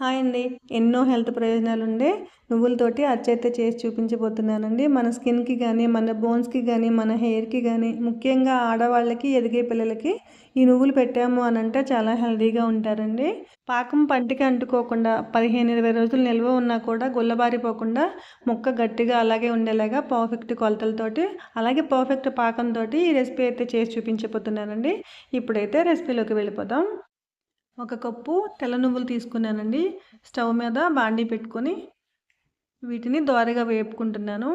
Hi అండి. ఎన్నో health ప్రయోజనాలు ఉండే నువ్వులతోటి అచ్చైతే చేసి చూపించబోతున్నానండి. మన స్కిన్కి కానీ మన బోన్స్కి కానీ మన హెయిర్కి కానీ ముఖ్యంగా ఆడవాళ్ళకి ఎదిగే పిల్లలకి ఈ నువ్వులు పెట్టాము అని అంటే చాలా హెల్దీగా ఉంటారండి. పాకం పంటికి అంటుకోకుండా పదిహేను ఇరవై రోజులు నిల్వ ఉన్నా కూడా గుల్లబారిపోకుండా ముక్క గట్టిగా అలాగే ఉండేలాగా పర్ఫెక్ట్ కొలతలతోటి అలాగే పర్ఫెక్ట్ పాకంతో ఈ రెసిపీ అయితే చేసి చూపించబోతున్నానండి. ఇప్పుడైతే రెసిపీలోకి వెళ్ళిపోదాం. ఒక కప్పు తెల్ల నువ్వులు తీసుకున్నానండి. స్టవ్ మీద బాండీ పెట్టుకొని వీటిని దోరగా వేపుకుంటున్నాను.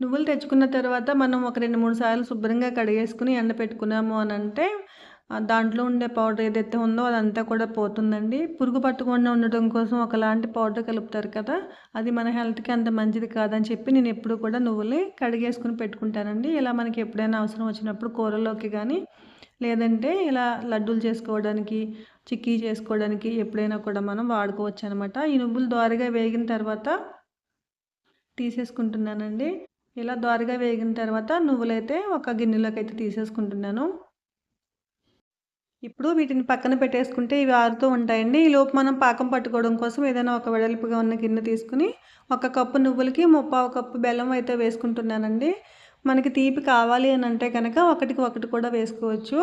నువ్వులు తెచ్చుకున్న తర్వాత మనం ఒక రెండు మూడు సార్లు శుభ్రంగా కడిగేసుకుని ఎండ పెట్టుకున్నాము అని అంటే దాంట్లో ఉండే పౌడర్ ఏదైతే ఉందో అదంతా కూడా పోతుందండి. పురుగు పట్టకుండా ఉండటం కోసం ఒకలాంటి పౌడర్ కలుపుతారు కదా అది మన హెల్త్కి అంత మంచిది కాదని చెప్పి నేను ఎప్పుడు కూడా నువ్వులే కడిగేసుకుని పెట్టుకుంటానండి. ఇలా మనకి ఎప్పుడైనా అవసరం వచ్చినప్పుడు కూరలోకి కానీ లేదంటే ఇలా లడ్డూలు చేసుకోవడానికి చిక్కీ చేసుకోవడానికి ఎప్పుడైనా కూడా మనం వాడుకోవచ్చు అనమాట ఈ నువ్వులు దోరగా వేగిన తర్వాత తీసేసుకుంటున్నానండి. ఇలా దోరగా వేగిన తర్వాత నువ్వులైతే ఒక గిన్నెలోకి అయితే తీసేసుకుంటున్నాను. ఇప్పుడు వీటిని పక్కన పెట్టేసుకుంటే ఇవి ఆరుతూ ఉంటాయండి. ఈ లోపు మనం పాకం పట్టుకోవడం కోసం ఏదైనా ఒక వెడల్పుగా ఉన్న గిన్నె తీసుకుని ఒక కప్పు నువ్వులకి ముప్పావు కప్పు బెల్లం అయితే వేసుకుంటున్నానండి. మనకి తీపి కావాలి అని అంటే కనుక ఒకటికి ఒకటి కూడా వేసుకోవచ్చు.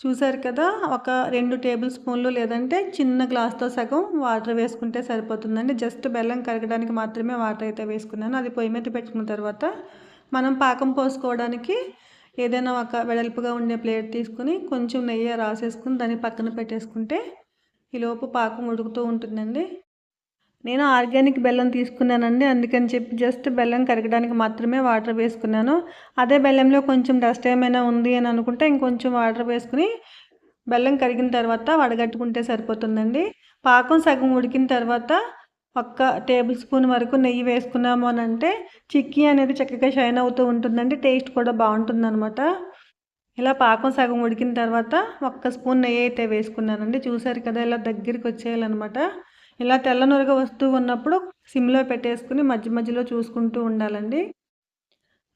చూసారు కదా ఒక రెండు టేబుల్ స్పూన్లు లేదంటే చిన్న గ్లాస్తో సగం వాటర్ వేసుకుంటే సరిపోతుందండి. జస్ట్ బెల్లం కరగడానికి మాత్రమే వాటర్ అయితే వేసుకున్నాను. అది పొయ్యి మీద పెట్టుకున్న తర్వాత మనం పాకం పోసుకోవడానికి ఏదైనా ఒక వెడల్పుగా ఉండే ప్లేట్ తీసుకుని కొంచెం నెయ్యి రాసేసుకుని దాన్ని పక్కన పెట్టేసుకుంటే ఈలోపు పాకం ఉడుకుతూ ఉంటుందండి. నేను ఆర్గానిక్ బెల్లం తీసుకున్నానండి. అందుకని చెప్పి జస్ట్ బెల్లం కరగడానికి మాత్రమే వాటర్ వేసుకున్నాను. అదే బెల్లంలో కొంచెం డస్ట్ ఏమైనా ఉంది అని అనుకుంటే ఇంకొంచెం వాటర్ వేసుకుని బెల్లం కరిగిన తర్వాత వడగట్టుకుంటే సరిపోతుందండి. పాకం సగం ఉడికిన తర్వాత ఒక్క టేబుల్ స్పూన్ వరకు నెయ్యి వేసుకున్నాము అని అంటే చిక్కీ అనేది చక్కగా షైన్ అవుతూ ఉంటుందండి. టేస్ట్ కూడా బాగుంటుందన్నమాట. ఇలా పాకం సగం ఉడికిన తర్వాత ఒక్క స్పూన్ నెయ్యి అయితే వేసుకున్నానండి. చూసారు కదా ఇలా దగ్గరికి వచ్చేయాలన్నమాట. ఇలా తెల్లనొరగ వస్తూ ఉన్నప్పుడు సిమ్లో పెట్టేసుకుని మధ్య మధ్యలో చూసుకుంటూ ఉండాలండి.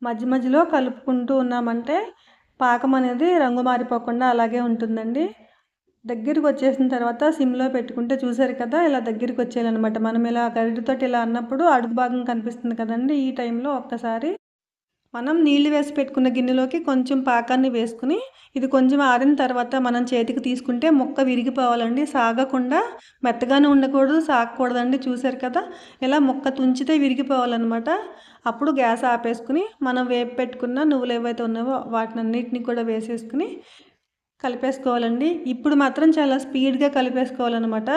మధ్య మధ్యలో కలుపుకుంటూ ఉన్నామంటే పాకం అనేది రంగు మారిపోకుండా అలాగే ఉంటుందండి. దగ్గరికి వచ్చేసిన తర్వాత సిమ్లో పెట్టుకుంటే చూసారు కదా ఇలా దగ్గరికి వచ్చేయాలన్నమాట. మనం ఇలా గరిటతోటి ఇలా అన్నప్పుడు అడుగు భాగం కనిపిస్తుంది కదండి ఈ టైంలో ఒక్కసారి. మనం నీళ్ళు వేసి పెట్టుకున్న గిన్నెలోకి కొంచెం పాకాన్ని వేసుకుని ఇది కొంచెం ఆరిన తర్వాత మనం చేతికి తీసుకుంటే మొక్క విరిగిపోవాలండి. సాగకుండా మెత్తగానే ఉండకూడదు సాగకూడదండి. చూశారు కదా? ఇలా మొక్క తుంచితే విరిగిపోవాలన్నమాట. అప్పుడు గ్యాస్ ఆపేసుకుని మనం వేపు పెట్టుకున్న నువ్వులు ఏవైతే ఉన్నావో వాటిని అన్నిటిని కూడా వేసేసుకుని కలిపేసుకోవాలండి. ఇప్పుడు మాత్రం చాలా స్పీడ్గా కలిపేసుకోవాలన్నమాట.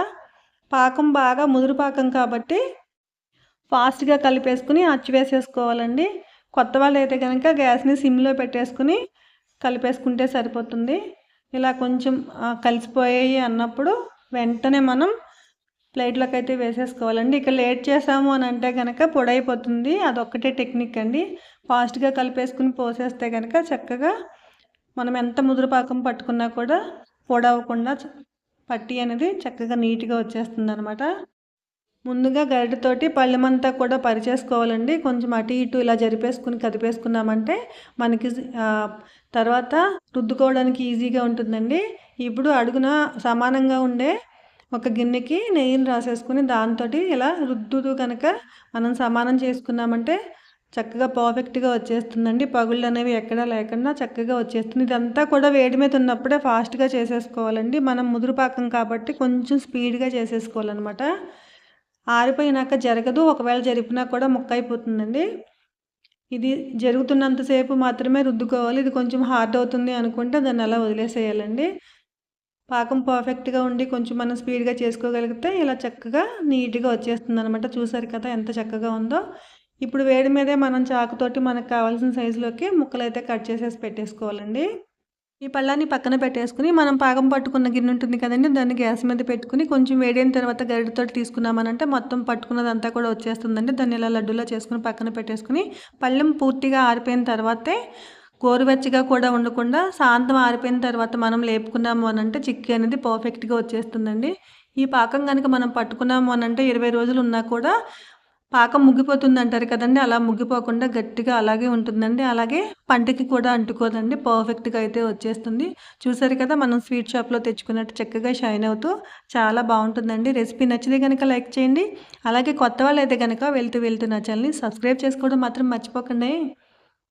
పాకం బాగా ముదురు పాకం కాబట్టి ఫాస్ట్గా కలిపేసుకుని అచ్చి వేసేసుకోవాలండి. కొత్త వాళ్ళు అయితే కనుక గ్యాస్ని సిమ్లో పెట్టేసుకుని కలిపేసుకుంటే సరిపోతుంది. ఇలా కొంచెం కలిసిపోయాయి అన్నప్పుడు వెంటనే మనం ప్లేట్లోకి అయితే వేసేసుకోవాలండి. ఇక లేట్ చేసాము అని అంటే కనుక పొడైపోతుంది. అదొక్కటే టెక్నిక్ అండి. ఫాస్ట్గా కలిపేసుకుని పోసేస్తే కనుక చక్కగా మనం ఎంత ముదురుపాకం పట్టుకున్నా కూడా పొడవకుండా పట్టి అనేది చక్కగా నీట్గా వచ్చేస్తుంది అనమాట ముందుగా గరిటతోటి పళ్ళెమంతా కూడా పరిచేసుకోవాలండి. కొంచెం అటు ఇటు ఇలా జరిపేసుకుని కదిపేసుకున్నామంటే మనకి తర్వాత రుద్దుకోవడానికి ఈజీగా ఉంటుందండి. ఇప్పుడు అడుగున సమానంగా ఉండే ఒక గిన్నెకి నెయ్యిని రాసేసుకుని దాంతో ఇలా రుద్దుతూ కనుక మనం సమానం చేసుకున్నామంటే చక్కగా పర్ఫెక్ట్గా వచ్చేస్తుందండి. పగుళ్ళు అనేవి ఎక్కడా లేకుండా చక్కగా వచ్చేస్తుంది. ఇదంతా కూడా వేడి మీద ఉన్నప్పుడే ఫాస్ట్గా చేసేసుకోవాలండి. మనం ముదురుపాకం కాబట్టి కొంచెం స్పీడ్గా చేసేసుకోవాలన్నమాట. ఆరిపోయినాక జరగదు. ఒకవేళ జరిపినా కూడా ముక్క అయిపోతుందండి ఇది జరుగుతున్నంతసేపు మాత్రమే రుద్దుకోవాలి. ఇది కొంచెం హార్డ్ అవుతుంది అనుకుంటే దాన్ని అలా వదిలేసేయాలండి. పాకం పర్ఫెక్ట్గా ఉండి కొంచెం మనం స్పీడ్గా చేసుకోగలిగితే ఇలా చక్కగా నీట్గా వచ్చేస్తుంది అనమాట చూసారు కదా ఎంత చక్కగా ఉందో. ఇప్పుడు వేడి మీదే మనం చాకుతోటి మనకు కావాల్సిన సైజులోకి ముక్కలు అయితే కట్ చేసేసి పెట్టేసుకోవాలండి. ఈ పళ్ళాన్ని పక్కన పెట్టేసుకుని మనం పాకం పట్టుకున్న గిన్నె ఉంటుంది కదండి దాన్ని గ్యాస్ మీద పెట్టుకుని కొంచెం వేడైన తర్వాత గరిటతో తీసుకున్నామనంటే మొత్తం పట్టుకున్నదంతా కూడా వచ్చేస్తుందండి. దాన్ని ఇలా లడ్డూలా చేసుకుని పక్కన పెట్టేసుకుని పళ్ళెం పూర్తిగా ఆరిపోయిన తర్వాతే గోరువెచ్చగా కూడా ఉండకుండా శాంతం ఆరిపోయిన తర్వాత మనం లేపుకున్నాము అని అంటే చిక్కీ అనేది పర్ఫెక్ట్గా వచ్చేస్తుందండి. ఈ పాకం కనుక మనం పట్టుకున్నాము అని అంటే ఇరవై రోజులు ఉన్నా కూడా పాకం ముగ్గిపోతుంది అంటారు కదండి అలా ముగ్గిపోకుండా గట్టిగా అలాగే ఉంటుందండి. అలాగే పంటకి కూడా అంటుకోదండి. పర్ఫెక్ట్‌గా అయితే వచ్చేస్తుంది. చూసారు కదా! మనం స్వీట్ షాప్‌లో తెచ్చుకున్నట్టు చక్కగా షైన్ అవుతూ చాలా బాగుంటుందండి రెసిపీ నచ్చితే కనుక లైక్ చేయండి. అలాగే కొత్త వాళ్ళు అయితే కనుక వెళ్తూ వెళ్తూ నా ఛానల్‌ని సబ్స్క్రైబ్ చేసుకోవడం మాత్రం మర్చిపోకండి.